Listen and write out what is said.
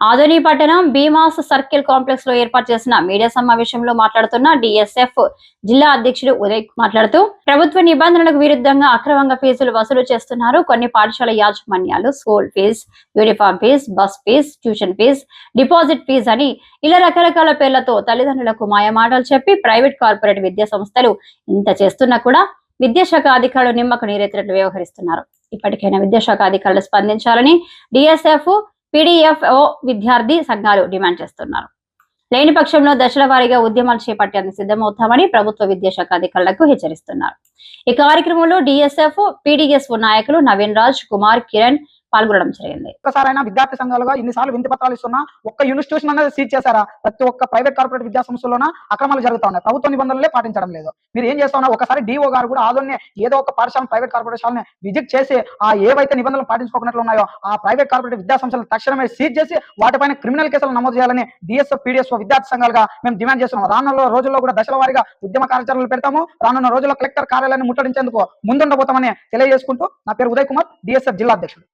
ఆదోని పట్టణం భీమాస్ సర్కిల్ కాంప్లెక్స్లో ఏర్పాటు చేసిన మీడియా సమావేశంలో మాట్లాడుతున్న డిఎస్ఎఫ్ జిల్లా అధ్యక్షుడు ఉదయ్ మాట్లాడుతూ ప్రభుత్వ నిబంధనలకు విరుద్ధంగా అక్రమంగా ఫీజులు వసూలు చేస్తున్నారు. కొన్ని పాఠశాల యాజమాన్యాలు school fees uniform fees bus fees tuition fees deposit fees అని ఇలా రకరకాల పేర్లతో తల్లిదండ్రులకు మాయమాటలు చెప్పి ప్రైవేట్ కార్పొరేట్ విద్యా సంస్థలు ఇంత చేస్తున్నా కూడా విద్యాశాఖ అధికారులు నిమ్మకు నీరెత్తినట్లు వ్యవహరిస్తున్నారు. ఇప్పటికైనా విద్యాశాఖ అధికారులు స్పందించాలని డిఎస్ఎఫ్ పీడీఎఫ్ఓ విద్యార్థి సంఘాలు డిమాండ్ చేస్తున్నారు. లేని పక్షంలో దశల వారీగా ఉద్యమాలు చేపట్టేందుకు సిద్ధమవుతామని ప్రభుత్వ విద్యాశాఖ అధికారులకు హెచ్చరిస్తున్నారు. ఈ కార్యక్రమంలో డిఎస్ఎఫ్ పీడీఎస్ఓ నాయకులు నవీన్ రాజ్ కుమార్ కిరణ్ పాల్గొనడం జరిగింది. ఒక్కసారైనా విద్యార్థి సంఘాలుగా ఇన్నిసార్లు వింతి పత్రాలు ఇస్తున్నా ఒక్క ఇన్స్టిట్యూషన్ అనేది సీజ్ చేశారా? ప్రతి ఒక్క ప్రైవేట్ కార్పొరేట్ విద్యా సంస్థలోన అక్రమాలు జరుగుతా ఉన్నాయి. ప్రభుత్వ నిబంధనలే పాటించడం లేదు. మీరు ఏం చేస్తా ఉన్నారు ఒకసారి డిఓ గారు కూడా ఆదోన్నే ఏదో ఒక పాఠశాల ప్రైవేట్ కార్పొరేషన్ విజిట్ చేసి ఆ ఏవైతే నిబంధనలు పాటించుకోకున్నట్లు ఉన్నాయో ఆ ప్రైవేట్ కార్పొరేట్ విద్యా సంస్థలు తక్షణమే సీజ్ చేసి వాటిపైన క్రిమినల్ కేసులు నమోదు చేయాలని డిఎస్ఎఫ్ పీడిఎస్ఓ విద్యార్థి సంఘాలుగా మేము డిమాండ్ చేస్తున్నాం. రానున్న రోజుల్లో కూడా దశల వారీగా ఉద్యమ కార్యాచరణలు పెడతాము. రానున్న రోజుల్లో కలెక్టర్ కార్యాలయాన్ని ముట్టడించేందుకు ముందుండబోతామని తెలియజేసుకుంటూ నా పేరు ఉదయ్ కుమార్ డిఎస్ఎఫ్ జిల్లా అధ్యక్షుడు.